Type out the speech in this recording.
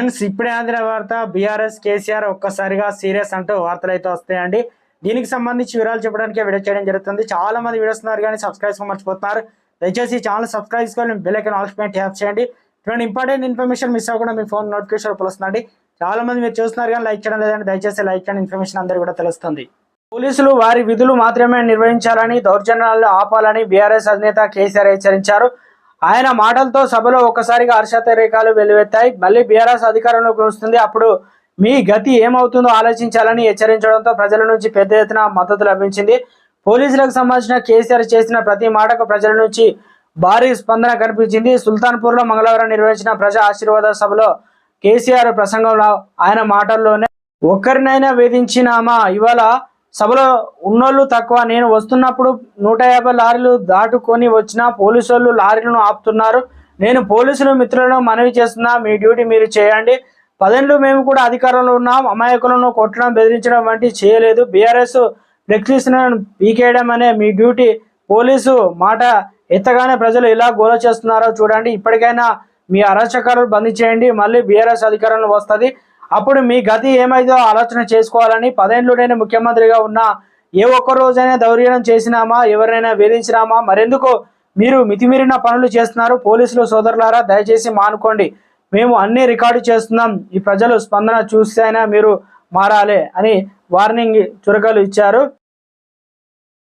Friends ఇప్పుడే అందిన వార్త బీఆర్ఎస్ కేసీఆర్ ఒక్కసారిగా సీరియస్ అంటూ వార్తలు అయితే వస్తాయండి. దీనికి సంబంధించి వివరాలు చెప్పడానికి వీడియో చేయడం జరుగుతుంది. చాలా మంది వీడియోస్ ఉన్నారు కానీ సబ్స్క్రైబ్ మర్చిపోతున్నారు. దయచేసి ఛానల్ సబ్స్క్రైబ్ చేసుకోవాలి బెల్ ఐకన్ ఆల్ హ్యాప్ ట్యాప్ చేయండి. ఇటువంటి ఇంపార్టెంట్ ఇన్ఫర్మేషన్ మిస్ అవ్వకుండా మీ ఫోన్ నోటిఫికేషన్ వస్తుందండి చాలా మంది మీరు చూస్తున్నారు కానీ లైక్ చేయడం లేదండి. దయచేసి లైక్ చేయండి ఇన్ఫర్మేషన్ అందరికీ కూడా తెలుస్తుంది. పోలీసులు వారి విధులు మాత్రమే నిర్వహించాలని దౌర్జన్యాలను ఆపాలని బీఆర్ఎస్ అధినేత కేసీఆర్ హెచ్చరించారు. ఆయన మాటలతో సభలో ఒక్కసారిగా హర్షత రేఖలు వెలువెత్తాయి. మళ్ళీ బీఆర్ఎస్ అధికారంలోకి వస్తుంది. అప్పుడు మీ గతి ఏమవుతుందో ఆలోచించాలని హెచ్చరించడంతో ప్రజల నుంచి పెద్ద ఎత్తున మద్దతు లభించింది. పోలీసులకు సంబంధించిన కేసీఆర్ చేసిన ప్రతి మాటకు ప్రజల నుంచి భారీ స్పందన కనిపించింది. సుల్తాన్పూర్లో మంగళవారం నిర్వహించిన ప్రజా ఆశీర్వాద సభలో కేసీఆర్ ప్రసంగంలో ఆయన మాటల్లోనే ఒక్కరినైనా వేధించినామా? ఇవాళ సభలో ఉన్నోళ్ళు తక్కువ. నేను వస్తున్నప్పుడు నూట యాభై లారీలు దాటుకొని వచ్చిన పోలీసు వాళ్ళు లారీలను ఆపుతున్నారు. నేను పోలీసులు మిత్రులను మనవి చేస్తున్నా. మీ డ్యూటీ మీరు చేయండి. పదేళ్ళు మేము కూడా అధికారంలో ఉన్నాం. అమాయకులను కొట్టడం బెదిరించడం వంటి చేయలేదు. బీఆర్ఎస్ ఫ్లెక్సీస్లను పీకేయడం అనే మీ డ్యూటీ. పోలీసు మాట ఎత్తగానే ప్రజలు ఎలా గోల చేస్తున్నారో చూడండి. ఇప్పటికైనా మీ అరాచకాలు బంద్ చేయండి. మళ్ళీ బీఆర్ఎస్ అధికారంలో వస్తుంది. అప్పుడు మీ గతి ఏమైందో ఆలోచన చేసుకోవాలని పదేళ్ళు నేను ముఖ్యమంత్రిగా ఉన్నా ఏ ఒక్క రోజైనా దౌర్యం చేసినామా? ఎవరైనా వేధించినామా? మరెందుకు మీరు మితిమీరిన పనులు చేస్తున్నారు? పోలీసులు సోదరులారా దయచేసి మానుకోండి. మేము అన్ని రికార్డు చేస్తున్నాం. ఈ ప్రజలు స్పందన చూస్తేనే మీరు మారాలి అని వార్నింగ్ చురకలు ఇచ్చారు.